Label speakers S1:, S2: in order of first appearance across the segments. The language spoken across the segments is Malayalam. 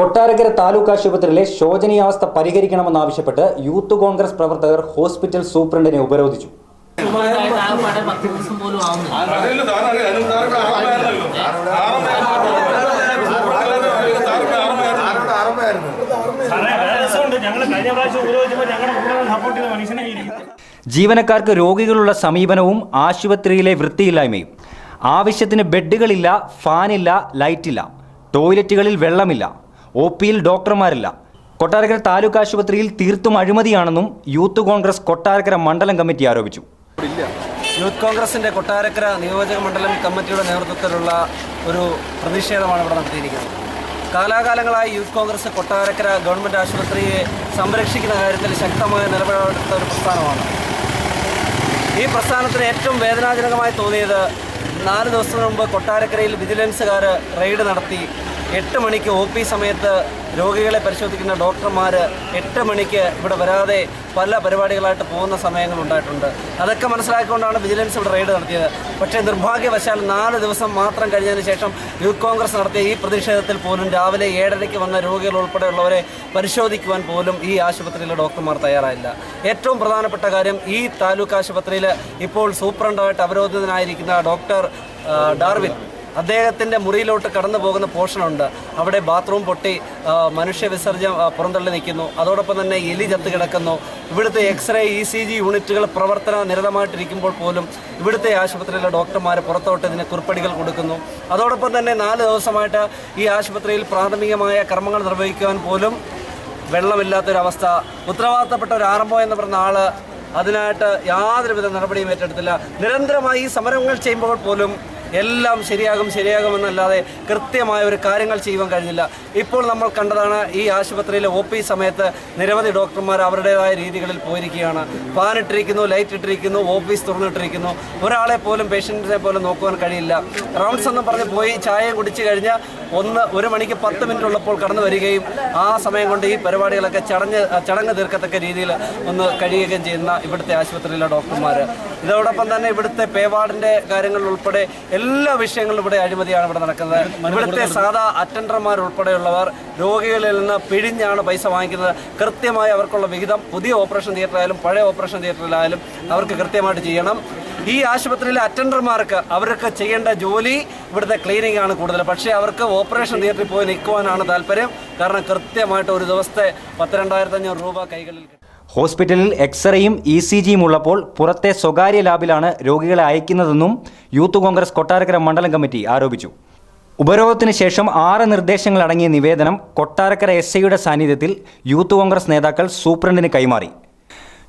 S1: കൊട്ടാരക്കര താലൂക്ക് ആശുപത്രിയിലെ ശോചനീയാവസ്ഥ പരിഹരിക്കണമെന്നാവശ്യപ്പെട്ട് യൂത്ത് കോൺഗ്രസ് പ്രവർത്തകർ ഹോസ്പിറ്റൽ സൂപ്രണ്ടിനെ ഉപരോധിച്ചു. ജീവനക്കാർക്ക് രോഗികളുള്ള സമീപനവും ആശുപത്രിയിലെ വൃത്തിയില്ലായ്മയും. ആവശ്യത്തിന് ബെഡുകളില്ല ഫാനില്ല ലൈറ്റില്ല. ടോയ്ലറ്റുകളിൽ വെള്ളമില്ല. ഒ പിയിൽ ഡോക്ടർമാരില്ല. കൊട്ടാരക്കര താലൂക്ക് ആശുപത്രിയിൽ തീർത്തും അഴിമതിയാണെന്നും യൂത്ത് കോൺഗ്രസ് കൊട്ടാരക്കര മണ്ഡലം കമ്മിറ്റി ആരോപിച്ചു.
S2: യൂത്ത് കോൺഗ്രസിന്റെ കൊട്ടാരക്കര നിയോജക മണ്ഡലം കമ്മിറ്റിയുടെ നേതൃത്വത്തിലുള്ള ഒരു പ്രതിഷേധമാണ് ഇവിടെ നടത്തിയിരിക്കുന്നത്. കാലാകാലങ്ങളായി യൂത്ത് കോൺഗ്രസ് കൊട്ടാരക്കര ഗവൺമെന്റ് ആശുപത്രിയെ സംരക്ഷിക്കുന്ന കാര്യത്തിൽ ശക്തമായ നിലപാടെടുത്ത ഒരു പ്രസ്ഥാനമാണ്. ഈ പ്രസ്ഥാനത്തിന് ഏറ്റവും വേദനാജനകമായി തോന്നിയത് നാല് ദിവസത്തിന് മുമ്പ് കൊട്ടാരക്കരയിൽ വിജിലൻസുകാർ റെയ്ഡ് നടത്തി എട്ട് മണിക്ക് ഒ പി സമയത്ത് രോഗികളെ പരിശോധിക്കുന്ന ഡോക്ടർമാർ എട്ട് മണിക്ക് ഇവിടെ വരാതെ പല പരിപാടികളായിട്ട് പോകുന്ന സമയങ്ങൾ ഉണ്ടായിട്ടുണ്ട്. അതൊക്കെ മനസ്സിലാക്കിക്കൊണ്ടാണ് വിജിലൻസ് ഇവിടെ റെയ്ഡ് നടത്തിയത്. പക്ഷേ നിർഭാഗ്യവശാൽ നാല് ദിവസം മാത്രം കഴിഞ്ഞതിന് ശേഷം യൂത്ത് കോൺഗ്രസ് നടത്തിയ ഈ പ്രതിഷേധത്തിൽ പോലും രാവിലെ ഏഴരയ്ക്ക് വന്ന രോഗികൾ ഉൾപ്പെടെയുള്ളവരെ പരിശോധിക്കുവാൻ പോലും ഈ ആശുപത്രിയിലെ ഡോക്ടർമാർ തയ്യാറായില്ല. ഏറ്റവും പ്രധാനപ്പെട്ട കാര്യം ഈ താലൂക്ക് ആശുപത്രിയിൽ ഇപ്പോൾ സൂപ്രണ്ടായിട്ട് അവരോധിതനായിരിക്കുന്ന ഡോക്ടർ ഡാർവിൻ. അദ്ദേഹത്തിന്റെ മുറിയിലോട്ട് കടന്നു പോകുന്ന പോർഷനുണ്ട്. അവിടെ ബാത്റൂം പൊട്ടി മനുഷ്യ വിസർജ്യം പുറന്തള്ളി നിൽക്കുന്നു. അതോടൊപ്പം തന്നെ എലി ചത്ത് കിടക്കുന്നു. ഇവിടുത്തെ എക്സ്റേ ഇ സി ജി യൂണിറ്റുകൾ പ്രവർത്തന നിരതമായിട്ടിരിക്കുമ്പോൾ പോലും ഇവിടുത്തെ ആശുപത്രിയിലെ ഡോക്ടർമാർ പുറത്തോട്ട് ഇതിന് കുറിപ്പടികൾ കൊടുക്കുന്നു. അതോടൊപ്പം തന്നെ നാല് ദിവസമായിട്ട് ഈ ആശുപത്രിയിൽ പ്രാഥമികമായ കർമ്മങ്ങൾ നിർവഹിക്കുവാൻ പോലും വെള്ളമില്ലാത്തൊരവസ്ഥ. ഉത്തരവാദിത്തപ്പെട്ട ഒരു ആരംഭം എന്ന് പറഞ്ഞ ആൾ അതിനായിട്ട് യാതൊരുവിധ നടപടിയും ഏറ്റെടുത്തില്ല. നിരന്തരമായി ഈ സമരങ്ങൾ ചെയ്യുമ്പോൾ പോലും എല്ലാം ശരിയാകും ശരിയാകുമെന്നല്ലാതെ കൃത്യമായ ഒരു കാര്യങ്ങൾ ചെയ്യുവാൻ കഴിഞ്ഞില്ല. ഇപ്പോൾ നമ്മൾ കണ്ടതാണ് ഈ ആശുപത്രിയിലെ ഒ പി സമയത്ത് നിരവധി ഡോക്ടർമാർ അവരുടേതായ രീതികളിൽ പോയിരിക്കുകയാണ്. ഫാൻ ഇട്ടിരിക്കുന്നു ലൈറ്റ് ഇട്ടിരിക്കുന്നു ഓഫീസ് തുറന്നിട്ടിരിക്കുന്നു. ഒരാളെ പോലും പേഷ്യന്റിനെ പോലും നോക്കുവാൻ കഴിയില്ല. റൗണ്ട്സ് എന്ന് പറഞ്ഞ് പോയി ചായയും കുടിച്ചു കഴിഞ്ഞാൽ ഒന്ന് ഒരു മണിക്ക് പത്ത് മിനിറ്റ് ഉള്ളപ്പോൾ കടന്നു വരികയും ആ സമയം കൊണ്ട് ഈ പരിപാടികളൊക്കെ ചടഞ്ഞ് ചടങ്ങ് തീർക്കത്തക്ക രീതിയിൽ ഒന്ന് കഴിയുകയും ചെയ്യുന്ന ഇവിടുത്തെ ആശുപത്രിയിലെ ഡോക്ടർമാർ ഇതോടൊപ്പം തന്നെ ഇവിടുത്തെ പേവാർഡിന്റെ കാര്യങ്ങൾ ഉൾപ്പെടെ എല്ലാ വിഷയങ്ങളിലും ഇവിടെ അഴിമതിയാണ് ഇവിടെ നടക്കുന്നത്. ഇവിടുത്തെ സാധാ അറ്റൻഡർമാർ ഉൾപ്പെടെയുള്ളവർ രോഗികളിൽ നിന്ന് പിഴിഞ്ഞാണ് പൈസ വാങ്ങിക്കുന്നത്. കൃത്യമായി അവർക്കുള്ള വിഹിതം പുതിയ ഓപ്പറേഷൻ തിയേറ്ററിലായാലും പഴയ ഓപ്പറേഷൻ തിയേറ്ററിലായാലും അവർക്ക് കൃത്യമായിട്ട് ചെയ്യണം. ഈ ആശുപത്രിയിലെ അറ്റൻഡർമാർക്ക് അവർക്ക് ചെയ്യേണ്ട ജോലി ഇവിടുത്തെ ക്ലീനിങ് ആണ് കൂടുതൽ. പക്ഷേ അവർക്ക് ഓപ്പറേഷൻ തിയേറ്ററിൽ പോയി നിൽക്കുവാനാണ് താല്പര്യം. കാരണം കൃത്യമായിട്ട് ഒരു ദിവസത്തെ പത്തിരണ്ടായിരത്തി അഞ്ഞൂറ് രൂപ കൈകളിൽ
S1: ഹോസ്പിറ്റലിൽ എക്സ്റേയും ഇ സി ജിയും ഉള്ളപ്പോൾ പുറത്തെ സ്വകാര്യ ലാബിലാണ് രോഗികളെ അയക്കുന്നതെന്നും യൂത്ത് കോൺഗ്രസ് കൊട്ടാരക്കര മണ്ഡലം കമ്മിറ്റി ആരോപിച്ചു. ഉപരോധത്തിന് ശേഷം ആറ് നിർദ്ദേശങ്ങൾ അടങ്ങിയ നിവേദനം കൊട്ടാരക്കര എസ് ഐയുടെ സാന്നിധ്യത്തിൽ യൂത്ത് കോൺഗ്രസ് നേതാക്കൾ സൂപ്രണ്ടിന് കൈമാറി.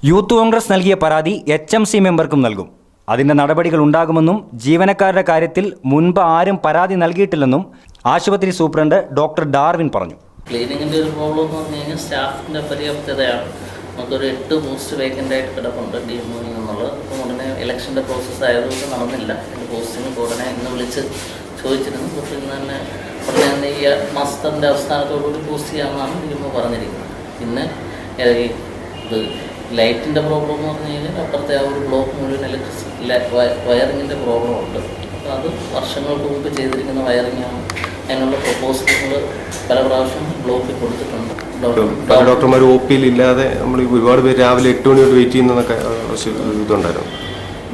S1: യൂത്ത് കോൺഗ്രസ് നൽകിയ പരാതി എച്ച് എം സി മെമ്പർക്കും നൽകും. അതിന്റെ നടപടികൾ ഉണ്ടാകുമെന്നും ജീവനക്കാരുടെ കാര്യത്തിൽ മുൻപ് ആരും പരാതി നൽകിയിട്ടില്ലെന്നും ആശുപത്രി സൂപ്രണ്ട് ഡോക്ടർ ഡാർവിൻ പറഞ്ഞു.
S3: ക്ലീനിങ്ങിന്റെ ഒരു പ്രോബ്ലം എന്ന് പറഞ്ഞു കഴിഞ്ഞാൽ സ്റ്റാഫിന്റെ പര്യാപ്തതയാണ് നമുക്കൊരു എട്ട് മോസ്റ്റ് വേക്കന്റ് ആയിട്ട് കിടപ്പുണ്ട് ഡി എം എന്നുള്ളത്. അപ്പം ഉടനെ ഇലക്ഷന്റെ പ്രോസസ്സ് ആയതുകൊണ്ട് നടന്നില്ല. എന്റെ പോസ്റ്റിന് ഉടനെ ഇന്ന് വിളിച്ച് ചോദിച്ചിരുന്നു. പക്ഷേ ഇന്ന് തന്നെ ഉടനെ ഈ മാസത്തിന്റെ അവസാനത്തോടുകൂടി പോസ്റ്റ് ചെയ്യാമെന്നാണ് ഡി എം പറഞ്ഞിരിക്കുന്നത് പിന്നെ ഇത് ലൈറ്റിന്റെ പ്രോബ്ലം എന്ന് പറഞ്ഞു കഴിഞ്ഞാൽ അപ്പുറത്തെ ആ ഒരു ബ്ലോക്ക് മുഴുവൻ ഇലക്ട്രിസി വയറിങ്ങിന്റെ പ്രോബ്ലം ഉണ്ട്. അപ്പോൾ അത് വർഷങ്ങൾക്ക് മുമ്പ് ചെയ്തിരിക്കുന്ന വയറിങ്ങാണ് അതിനുള്ള പ്രപ്പോസലുകൾ പല പ്രാവശ്യം ബ്ലോക്കിൽ കൊടുത്തിട്ടുണ്ട്.
S4: പല ഡോക്ടർമാർ ഒ പിയിൽ ഇല്ലാതെ നമ്മൾ ഒരുപാട് പേര് രാവിലെ എട്ട് മണി തൊട്ട് വെയിറ്റ് ചെയ്യുന്നതൊക്കെ ഇതുണ്ടായിരുന്നു.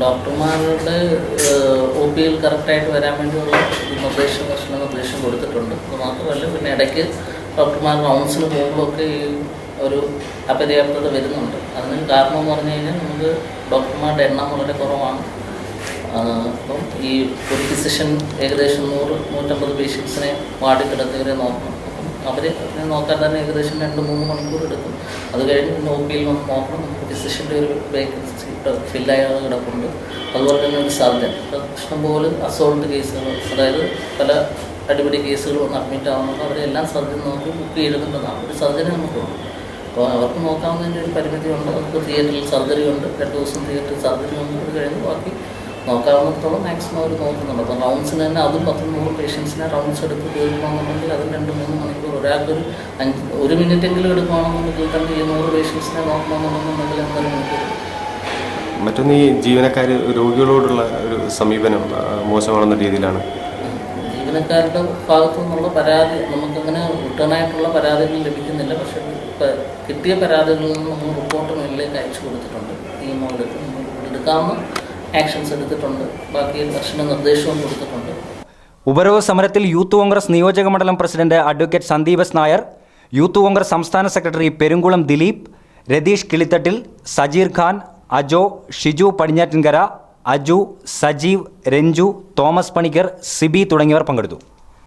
S3: ഡോക്ടർമാരുടെ ഒ പിയിൽ കറക്റ്റായിട്ട് വരാൻ വേണ്ടിയുള്ള നിർദ്ദേശം കർശന നിർദ്ദേശം കൊടുത്തിട്ടുണ്ട്. അത് മാത്രമല്ല പിന്നെ ഇടയ്ക്ക് ഡോക്ടർമാർ റൗണ്ട്സിന് പോകുമ്പോഴൊക്കെ ഈ ഒരു അപര്യാപ്തത വരുന്നുണ്ട്. അതിന് കാരണം എന്ന് പറഞ്ഞു കഴിഞ്ഞാൽ നമുക്ക് ഡോക്ടർമാരുടെ എണ്ണം വളരെ കുറവാണ്. അപ്പം ഈ ഒരു ഫിസിഷ്യൻ ഏകദേശം നൂറ് നൂറ്റമ്പത് പേഷ്യൻസിനെ വാർഡിൽ കിടത്തിയവരെ നോക്കണം. അപ്പം അവരെ നോക്കാൻ തന്നെ ഏകദേശം രണ്ട് മൂന്ന് മണിക്കൂർ എടുക്കും. അത് കഴിഞ്ഞ് പിന്നെ ഒ പിയിൽ വന്ന് നോക്കണം. നമുക്ക് ഫിസിഷ്യന്റെ ഒരു വേക്കൻസി ഫില്ലായ കിടപ്പുണ്ട്. അതുപോലെ തന്നെ ഒരു സർജൻ ഇഷ്ടംപോലെ അസോൾട്ട് കേസുകൾ അതായത് പല അടിപിടി കേസുകൾ വന്ന് അഡ്മിറ്റ് ആവുന്നുണ്ട്. അവരെല്ലാം സർജൻ നോക്കി ബുക്ക് ചെയ്തിട്ടുണ്ടെന്നാണ്. ഒരു സർജനെ നമുക്കുള്ളൂ അപ്പോൾ അവർക്ക് നോക്കാവുന്നതിന്റെ ഒരു പരിമിതിയുണ്ട്. അവർക്ക് തിയേറ്ററിൽ സർജറി ഉണ്ട്. രണ്ട് ദിവസം തിയേറ്ററിൽ സർജറി ഉണ്ട്. അത് കഴിഞ്ഞ് ബാക്കി നോക്കാവുന്നിടത്തോളം മാക്സിമം അവർ നോക്കുന്നുണ്ട്. അപ്പോൾ റൗണ്ട്സിന് തന്നെ അതും പത്ത് നൂറ് പേഷ്യൻസിനെ റൗണ്ട്സ് എടുത്ത് തീർക്കണമെന്നുണ്ടെങ്കിൽ അതും രണ്ട് മൂന്ന് മണിക്കൂർ. ഒരാൾക്കൊരു അഞ്ച് ഒരു മിനിറ്റെങ്കിലും എടുക്കുകയാണെന്നുണ്ടെങ്കിൽ തന്നെ ഈ നൂറ് പേഷ്യൻസിനെ നോക്കണമെന്നുണ്ടെങ്കിൽ എന്തായാലും മണിക്കൂർ
S4: മറ്റൊന്ന് ഈ ജീവനക്കാർ രോഗികളോടുള്ള ഒരു സമീപനം മോശമാണെന്ന രീതിയിലാണ്.
S3: ജീവനക്കാരുടെ ഭാഗത്തു നിന്നുള്ള പരാതി നമുക്കങ്ങനെ റിട്ടേൺ ആയിട്ടുള്ള പരാതികൾ ലഭിക്കുന്നില്ല. പക്ഷേ കിട്ടിയ പരാതികളിൽ നിന്ന് നമ്മൾ റിപ്പോർട്ട് മുന്നിലേക്ക് അയച്ചു കൊടുത്തിട്ടുണ്ട്. ഈ മോഡൽ എടുക്കാവുന്ന ആക്ഷൻസ് എടുത്തിട്ടുണ്ട്. ബാക്കി കർശന നിർദ്ദേശവും കൊടുത്തിട്ടുണ്ട്.
S1: ഉപരോധ സമരത്തിൽ യൂത്ത് കോൺഗ്രസ് നിയോജക മണ്ഡലം president advocate Sandeep S Nair youth Congress സംസ്ഥാന സെക്രട്ടറി പെരുങ്കുളം ദിലീപ് രതീഷ് കിളിത്തട്ടിൽ സജീർ ഖാൻ അജോ ഷിജു പടിഞ്ഞാറ്റിൻകര അജു സജീവ് രഞ്ജു തോമസ് പണിക്കർ സിബി തുടങ്ങിയവർ പങ്കെടുത്തു.